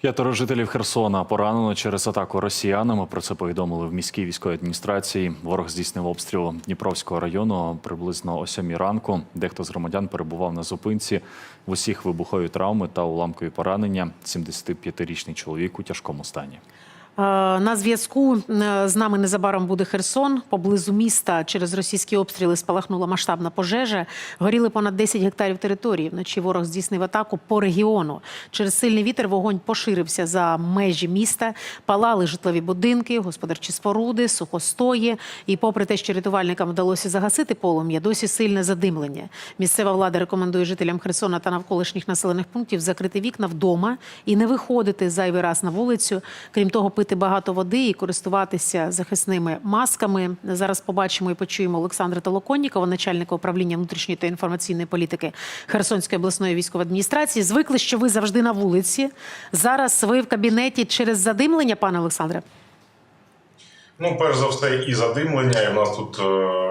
П'ятеро жителів Херсона поранено через атаку росіянами. Про це повідомили в міській військовій адміністрації. Ворог здійснив обстріл Дніпровського району приблизно о 7 ранку. Дехто з громадян перебував на зупинці. В усіх вибухові травми та уламкові поранення. 75-річний чоловік у тяжкому стані. Е, На зв'язку е, з нами незабаром буде Херсон. Поблизу міста через російські обстріли спалахнула масштабна пожежа. Горіли понад 10 гектарів території. Вночі ворог здійснив атаку по регіону. Через сильний вітер вогонь поширився за межі міста. Палали житлові будинки, господарчі споруди, сухостої. І попри те, що рятувальникам вдалося загасити полум'я, досі сильне задимлення. Місцева влада рекомендує жителям Херсона та навколишніх населених пунктів закрити вікна вдома і не виходити зайвий раз на вулицю. Крім того, пити багато води і користуватися захисними масками. Зараз побачимо і почуємо Олександра Толоконнікова, начальника управління внутрішньої та інформаційної політики Херсонської обласної військової адміністрації. Звикли, що ви завжди на вулиці. Зараз ви в кабінеті через задимлення, пане Олександре. Ну, перш за все, і задимлення, і в нас тут е,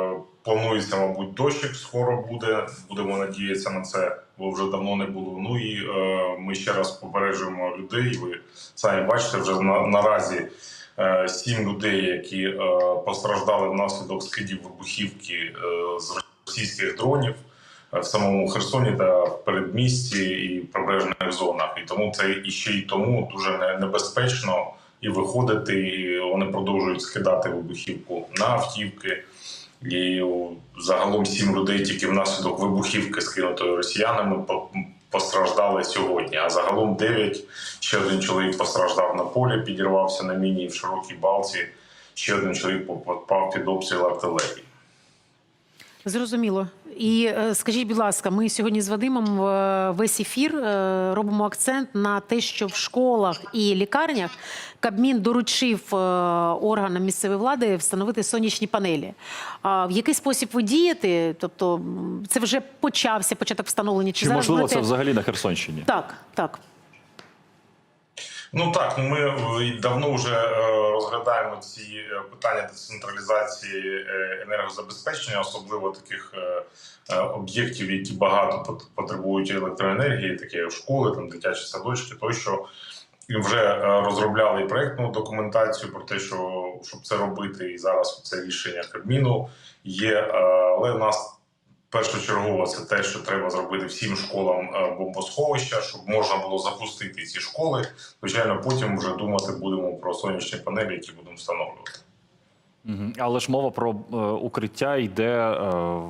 планується, мабуть, дощик скоро буде. Будемо надіятися на це, бо вже давно не було. Ну і е, ми ще раз попереджуємо людей. Ви самі бачите, вже на, наразі е, сім людей, які е, постраждали внаслідок скидів вибухівки е, з російських дронів е, в самому Херсоні та в передмісті і прибережних зонах. І тому це і ще й тому дуже небезпечно і виходити. І вони продовжують скидати вибухівку на автівки. І загалом сім людей тільки внаслідок вибухівки, скинутої росіянами, по- постраждали сьогодні. А загалом дев'ять. Ще один чоловік постраждав на полі, підірвався на міні в широкій балці. Ще один чоловік попав під обстріл артилерії. Зрозуміло. І е, скажіть, будь ласка, ми сьогодні з Вадимом е, весь ефір е, робимо акцент на те, що в школах і лікарнях Кабмін доручив органам місцевої влади встановити сонячні панелі. А в який спосіб ви дієте? Тобто це вже почався початок встановлення? Чи, Чи зараз можливо будете- це взагалі на Херсонщині? так, так. Ну так, ну ми е, давно вже е, розглядаємо ці е, питання децентралізації енергозабезпечення, особливо таких об'єктів, які багато потребують електроенергії, такі школи, там дитячі садочки, тощо. Вже розробляли і проектну документацію про те, що щоб це робити, і зараз це рішення Кабміну є. Але в нас першочергово це те, що треба зробити всім школам е, бомбосховища, щоб можна було запустити ці школи. Звичайно, потім вже думати будемо про сонячні панелі, які будемо встановлювати. Але ж мова про е, укриття йде е,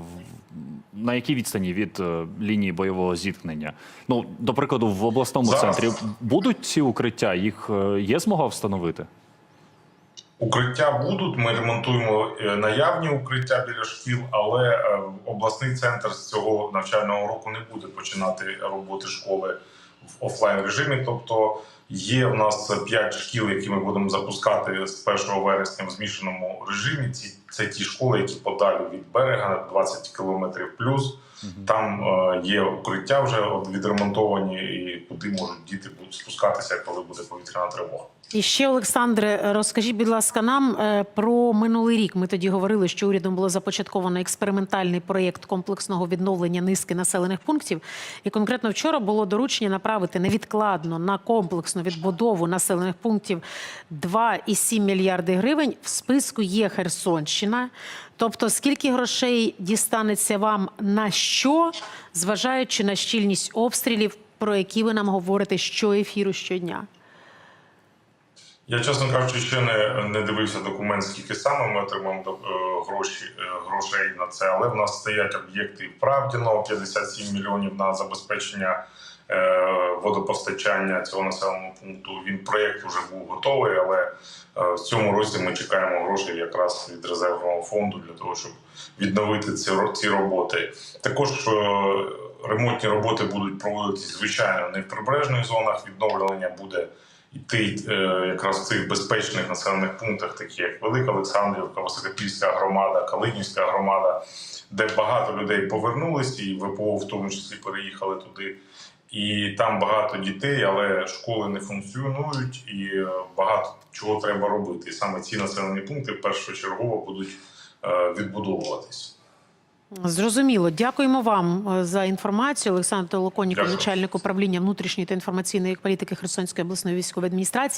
на якій відстані від лінії бойового зіткнення? Ну, до прикладу, в обласному Зараз- центрі будуть ці укриття? Їх є змога встановити? Укриття будуть. Ми ремонтуємо е, наявні укриття біля шкіл, але е, обласний центр з цього навчального року не буде починати роботи школи в офлайн режимі. Тобто є в нас 5 шкіл, які ми будемо запускати з 1 вересня в змішаному режимі. Ці це ті школи, які подалі від берега 20 кілометрів плюс. Там е, є укриття вже відремонтовані, і куди можуть діти будуть спускатися, коли буде повітряна тривога. І ще, Олександре, розкажіть, будь ласка, нам е, про минулий рік. Ми тоді говорили, що урядом було започатковано експериментальний проєкт комплексного відновлення низки населених пунктів. І конкретно вчора було доручення направити невідкладно на комплексну відбудову населених пунктів 2,7 мільярди гривень. В списку є Херсонщина. Тобто, скільки грошей дістанеться вам на що, зважаючи на щільність обстрілів, про які ви нам говорите щоефіру щодня? Я, чесно кажучи, ще не, не дивився документ, скільки саме ми отримаємо е, гроші, е, грошей на це, але в нас стоять об'єкти в Правдіно, 57 мільйонів на забезпечення водопостачання цього населеного пункту. Він проєкт вже був готовий, але е, в цьому році ми чекаємо грошей якраз від резервного фонду для того, щоб відновити ці, ці роботи. Також е, ремонтні роботи будуть проводитися звичайно не в прибережних зонах. Відновлення буде йти е, якраз в цих безпечних населених пунктах, такі як Велика Олександрівка, Високопільська громада, Калинівська громада, де багато людей повернулися, і ВПО в тому числі переїхали туди. І там багато дітей, але школи не функціонують, і е, багато чого треба робити. І саме ці населені пункти першочергово будуть е, відбудовуватись. Зрозуміло. Дякуємо вам е, за інформацію. Олександр Толоконіко, начальник управління внутрішньої та інформаційної політики Херсонської обласної військової адміністрації.